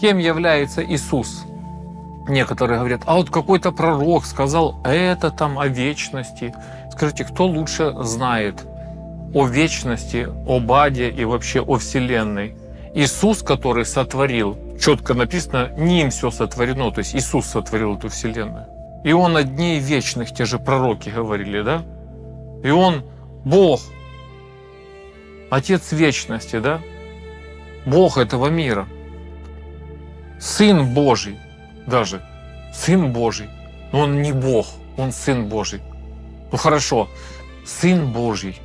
Кем является Иисус? Некоторые говорят, а вот какой-то пророк сказал это там о вечности. Скажите, кто лучше знает о вечности, об аде и вообще о Вселенной? Иисус, который сотворил, четко написано, не им все сотворено, то есть Иисус сотворил эту Вселенную. И Он о дне вечных, те же пророки говорили, да? И Он Бог, Отец вечности, да? Бог этого мира. Сын Божий даже. Сын Божий. Но он не Бог, он Сын Божий. Ну хорошо, Сын Божий.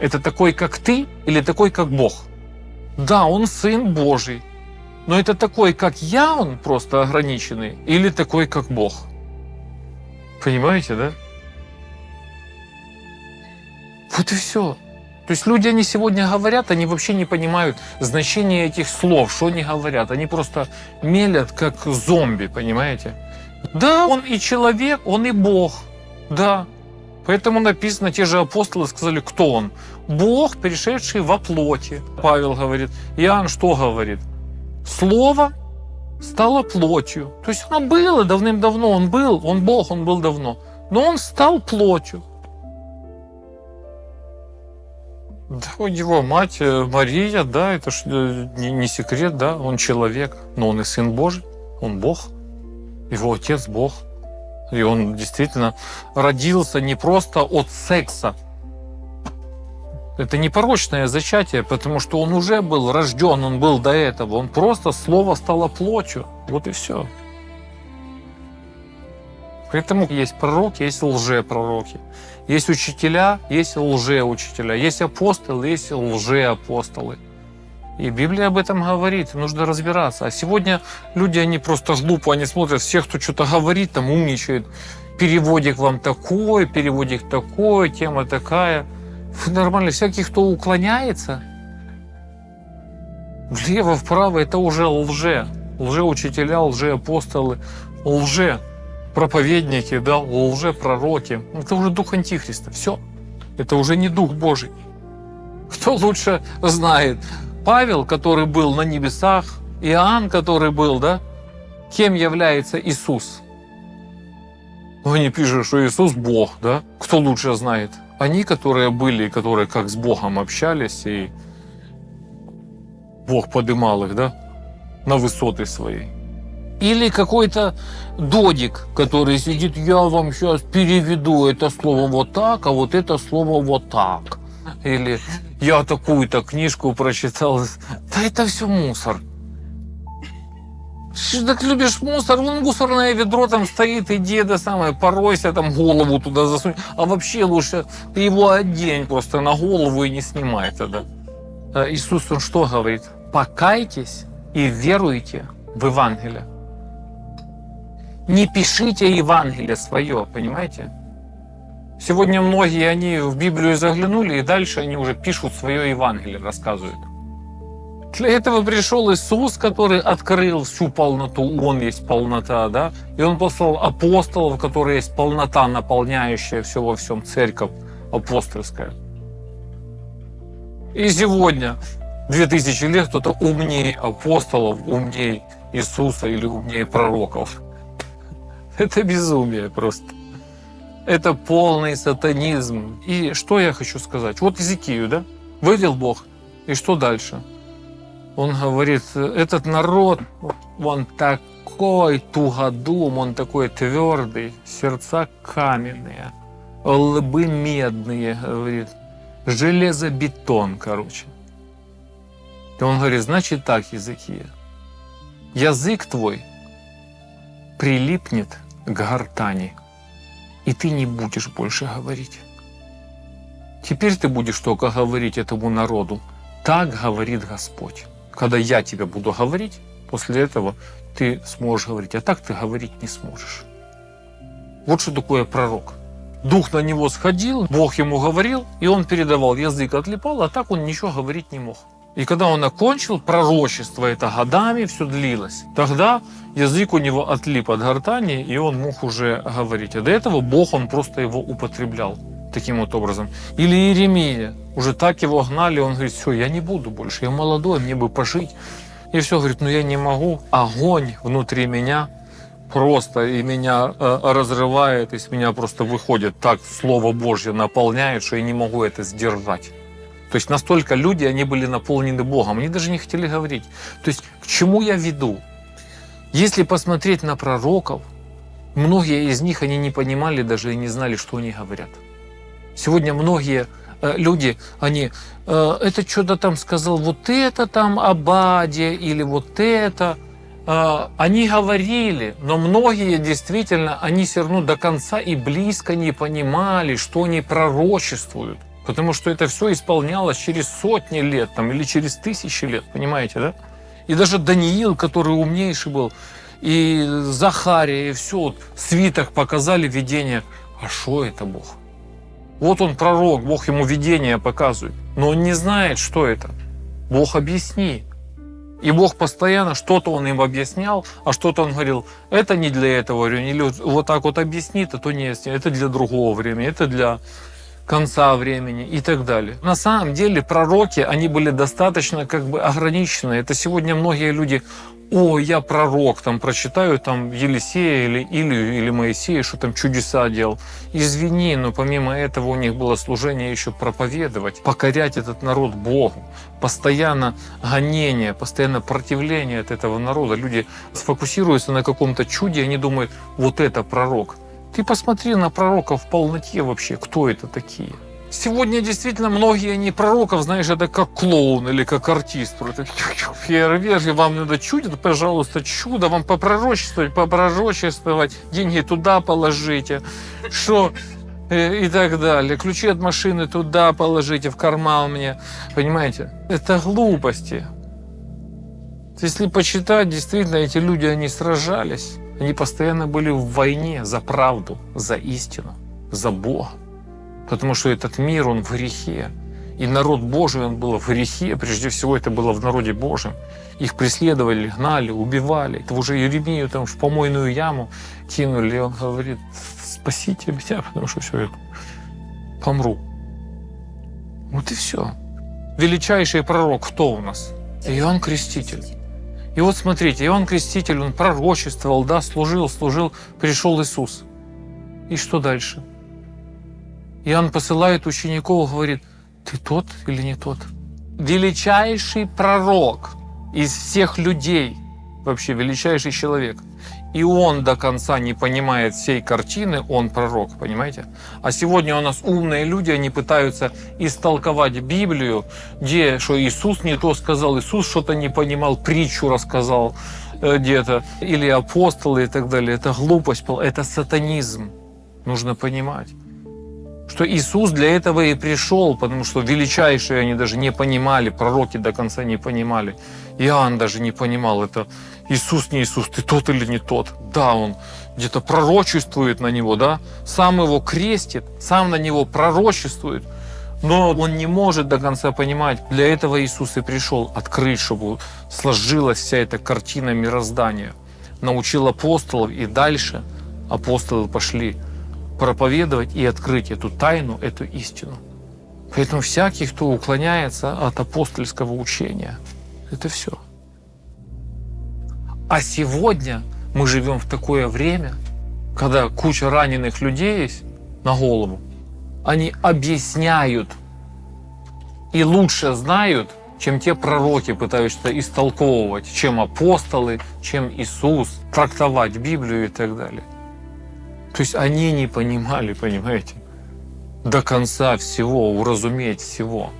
Это такой, как ты, или такой, как Бог? Да, он Сын Божий. Но это такой, как я, он просто ограниченный, или такой, как Бог? Понимаете, да? Вот и все. То есть люди, они сегодня говорят, они вообще не понимают значения этих слов, что они говорят. Они просто мелят, как зомби, понимаете? Да, он и человек, он и Бог. Да. Поэтому написано, те же апостолы сказали, кто он? Бог, перешедший во плоти. Павел говорит. Иоанн что говорит? Слово стало плотью. То есть оно было давным-давно, он был, он Бог, он был давно. Но он стал плотью. Да, у него мать э, Мария, да, это ж э, не, не секрет, да, он человек, но он и сын Божий, он Бог, его отец Бог. И он действительно родился не просто от секса. Это не порочное зачатие, потому что он уже был рожден, он был до этого. Он просто слово стало плотью. Вот и все. Поэтому есть пророки, есть лжепророки. Есть учителя, есть лжеучителя. Есть апостолы, есть лжеапостолы. И Библия об этом говорит, нужно разбираться. А сегодня люди, они просто глупо, они смотрят всех, кто что-то говорит, там умничает. Переводик вам такой, переводик такой, тема такая. Фу, Нормально, всякий, кто уклоняется, влево, вправо, это уже лже. Лжеучителя, лжеапостолы, лже проповедники, да, лжепророки. Это уже дух Антихриста. Все. Это уже не дух Божий. Кто лучше знает? Павел, который был на небесах, Иоанн, который был, да? Кем является Иисус? Ну, они пишут, что Иисус Бог, да? Кто лучше знает? Они, которые были, которые как с Богом общались, и Бог подымал их, да? На высоты свои. Или какой-то додик, который сидит, я вам сейчас переведу это слово вот так, а вот это слово вот так. Или я такую-то книжку прочитал. Да это все мусор. Что так любишь мусор? Вон мусорное ведро там стоит, иди это самое, поройся там голову туда засунь. А вообще лучше ты его одень просто на голову и не снимай тогда. А Иисус, он что говорит? Покайтесь и веруйте в Евангелие. Не пишите Евангелие свое, понимаете? Сегодня многие, они в Библию заглянули, и дальше они уже пишут свое Евангелие, рассказывают. Для этого пришел Иисус, который открыл всю полноту, Он есть полнота, да? И Он послал апостолов, которые есть полнота, наполняющая все во всем церковь апостольская. И сегодня, 2000 лет, кто-то умнее апостолов, умнее Иисуса или умнее пророков. Это безумие просто. Это полный сатанизм. И что я хочу сказать? Вот Иезекию, да? Вывел Бог. И что дальше? Он говорит, этот народ, он такой тугодум, он такой твердый, сердца каменные, лбы медные, говорит, железобетон, короче. И он говорит, значит так, Языкия, язык твой прилипнет к гортани, и ты не будешь больше говорить. Теперь ты будешь только говорить этому народу. Так говорит Господь. Когда я тебе буду говорить, после этого ты сможешь говорить, а так ты говорить не сможешь. Вот что такое пророк. Дух на него сходил, Бог ему говорил, и он передавал, язык отлипал, а так он ничего говорить не мог. И когда он окончил, пророчество это годами все длилось. Тогда язык у него отлип от гортани, и он мог уже говорить. А до этого Бог, он просто его употреблял таким вот образом. Или Иеремия. Уже так его гнали, он говорит, все, я не буду больше, я молодой, мне бы пожить. И все, говорит, ну я не могу. Огонь внутри меня просто и меня э, разрывает, из меня просто выходит так Слово Божье наполняет, что я не могу это сдержать. То есть настолько люди, они были наполнены Богом, они даже не хотели говорить. То есть к чему я веду? Если посмотреть на пророков, многие из них, они не понимали даже и не знали, что они говорят. Сегодня многие э, люди, они, э, это что-то там сказал, вот это там Абаде или вот это. Э, они говорили, но многие действительно, они все равно до конца и близко не понимали, что они пророчествуют. Потому что это все исполнялось через сотни лет там, или через тысячи лет, понимаете, да? И даже Даниил, который умнейший был, и Захария, и все, вот, свиток показали видение. А что это Бог? Вот он пророк, Бог ему видение показывает. Но он не знает, что это. Бог объясни. И Бог постоянно что-то он им объяснял, а что-то он говорил, это не для этого времени, или вот так вот объяснит, а то не это для другого времени, это для конца времени и так далее. На самом деле пророки, они были достаточно как бы ограничены. Это сегодня многие люди, о, я пророк, там прочитаю там Елисея или Илью или Моисея, что там чудеса делал. Извини, но помимо этого у них было служение еще проповедовать, покорять этот народ Богу. Постоянно гонение, постоянно противление от этого народа. Люди сфокусируются на каком-то чуде, они думают, вот это пророк. Ты посмотри на пророков в полноте вообще, кто это такие. Сегодня действительно многие не пророков, знаешь, это как клоун или как артист. Фейерверки, вам надо чудо, пожалуйста, чудо, вам попророчествовать, попророчествовать, деньги туда положите, что э, и так далее. Ключи от машины туда положите, в карман мне. Понимаете? Это глупости. Если почитать, действительно, эти люди, они сражались. Они постоянно были в войне за правду, за истину, за Бога. Потому что этот мир, он в грехе. И народ Божий, он был в грехе. Прежде всего, это было в народе Божьем. Их преследовали, гнали, убивали. Это уже Еремию там в помойную яму кинули. Он говорит, спасите меня, потому что все, я помру. Вот и все. Величайший пророк кто у нас? Иоанн Креститель. И вот смотрите, Иоанн Креститель, он пророчествовал, да, служил, служил, пришел Иисус. И что дальше? Иоанн посылает учеников, говорит, ты тот или не тот? Величайший пророк из всех людей, вообще величайший человек – и он до конца не понимает всей картины, он пророк, понимаете? А сегодня у нас умные люди, они пытаются истолковать Библию, где что Иисус не то сказал, Иисус что-то не понимал, притчу рассказал э, где-то, или апостолы и так далее. Это глупость, это сатанизм. Нужно понимать что Иисус для этого и пришел, потому что величайшие они даже не понимали, пророки до конца не понимали. Иоанн даже не понимал, это Иисус не Иисус, ты тот или не тот. Да, он где-то пророчествует на него, да, сам его крестит, сам на него пророчествует, но он не может до конца понимать. Для этого Иисус и пришел открыть, чтобы сложилась вся эта картина мироздания. Научил апостолов, и дальше апостолы пошли проповедовать и открыть эту тайну, эту истину. Поэтому всякий, кто уклоняется от апостольского учения, это все. А сегодня мы живем в такое время, когда куча раненых людей есть на голову, они объясняют и лучше знают, чем те пророки пытаются истолковывать, чем апостолы, чем Иисус, трактовать Библию и так далее. То есть они не понимали, понимаете, до конца всего, уразуметь всего.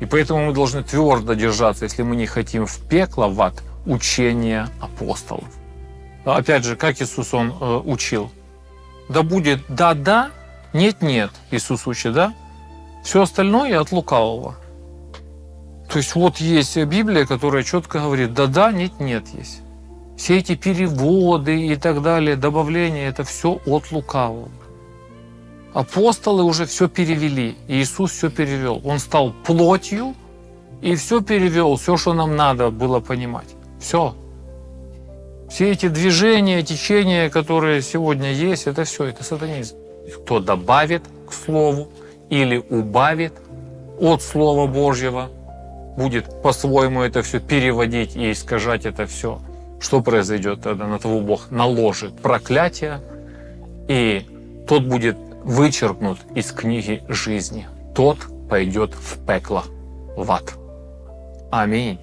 И поэтому мы должны твердо держаться, если мы не хотим в пекло, в ад, учения апостолов. Опять же, как Иисус Он э, учил? Да будет да-да, нет-нет, Иисус учит, да? Все остальное от лукавого. То есть вот есть Библия, которая четко говорит, да-да, нет-нет есть. Все эти переводы и так далее, добавления, это все от лукавого. Апостолы уже все перевели, Иисус все перевел. Он стал плотью и все перевел, все, что нам надо было понимать. Все. Все эти движения, течения, которые сегодня есть, это все, это сатанизм. Кто добавит к Слову или убавит от Слова Божьего, будет по-своему это все переводить и искажать это все, что произойдет тогда? На того Бог наложит проклятие, и тот будет вычеркнут из книги жизни. Тот пойдет в пекло, в ад. Аминь.